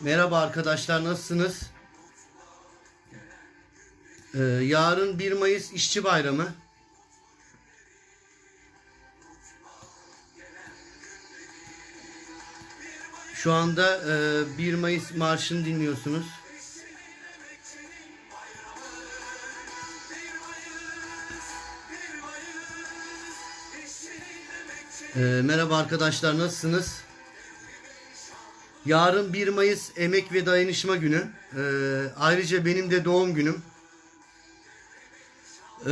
Merhaba arkadaşlar nasılsınız? Ee, yarın 1 Mayıs İşçi Bayramı. Şu anda e, 1 Mayıs marşını dinliyorsunuz. Ee, merhaba arkadaşlar nasılsınız? Yarın 1 Mayıs Emek ve Dayanışma Günü. Ee, ayrıca benim de doğum günüm. Ee,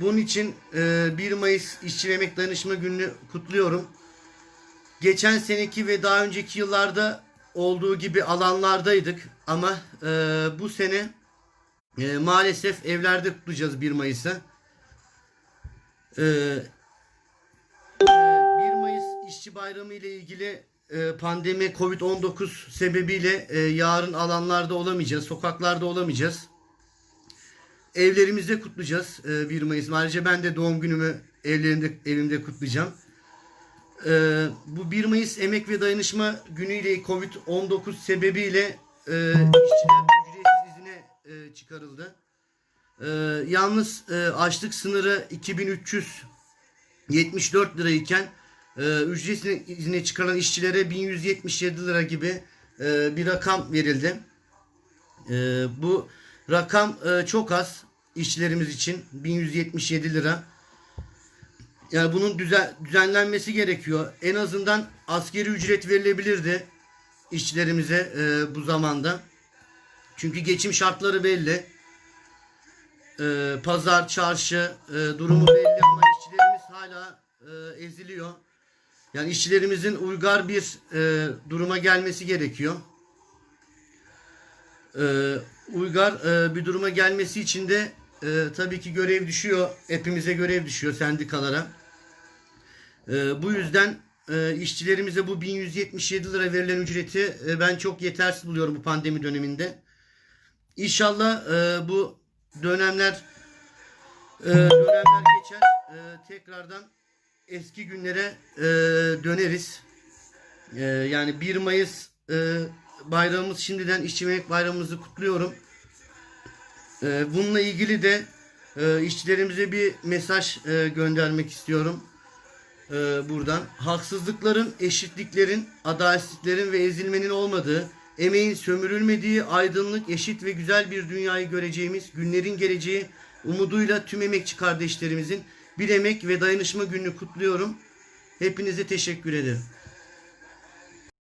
bunun için e, 1 Mayıs İşçi ve Emek Dayanışma Günü'nü kutluyorum. Geçen seneki ve daha önceki yıllarda olduğu gibi alanlardaydık. Ama e, bu sene e, maalesef evlerde kutlayacağız 1 Mayıs'ı. Ee, 1 Mayıs İşçi Bayramı ile ilgili e, pandemi Covid-19 sebebiyle e, yarın alanlarda olamayacağız, sokaklarda olamayacağız. Evlerimizde kutlayacağız e, 1 Mayıs. Ayrıca ben de doğum günümü evlerimde, evimde kutlayacağım. E, bu 1 Mayıs Emek ve Dayanışma Günü ile Covid-19 sebebiyle e, işçiler ücretsiz izine e, çıkarıldı. E, yalnız e, açlık sınırı 2374 lirayken e, izine çıkarılan işçilere 1177 lira gibi e, bir rakam verildi. E, bu rakam e, çok az işçilerimiz için 1177 lira. Yani bunun düzen, düzenlenmesi gerekiyor. En azından askeri ücret verilebilirdi işçilerimize e, bu zamanda. Çünkü geçim şartları belli. Pazar, çarşı durumu belli ama işçilerimiz hala eziliyor. Yani işçilerimizin uygar bir e, duruma gelmesi gerekiyor. E, uygar e, bir duruma gelmesi için de e, tabii ki görev düşüyor. Hepimize görev düşüyor sendikalara. E, bu yüzden e, işçilerimize bu 1177 lira verilen ücreti e, ben çok yetersiz buluyorum bu pandemi döneminde. İnşallah e, bu dönemler e, dönemler geçer. E, tekrardan eski günlere e, döneriz. E, yani 1 Mayıs e, bayramımız şimdiden işçi Emek bayramımızı kutluyorum. E, bununla ilgili de e, işçilerimize bir mesaj e, göndermek istiyorum. E, buradan haksızlıkların, eşitliklerin, adaletsizliklerin ve ezilmenin olmadığı, emeğin sömürülmediği, aydınlık, eşit ve güzel bir dünyayı göreceğimiz günlerin geleceği umuduyla tüm emekçi kardeşlerimizin bir emek ve dayanışma gününü kutluyorum. Hepinize teşekkür ederim.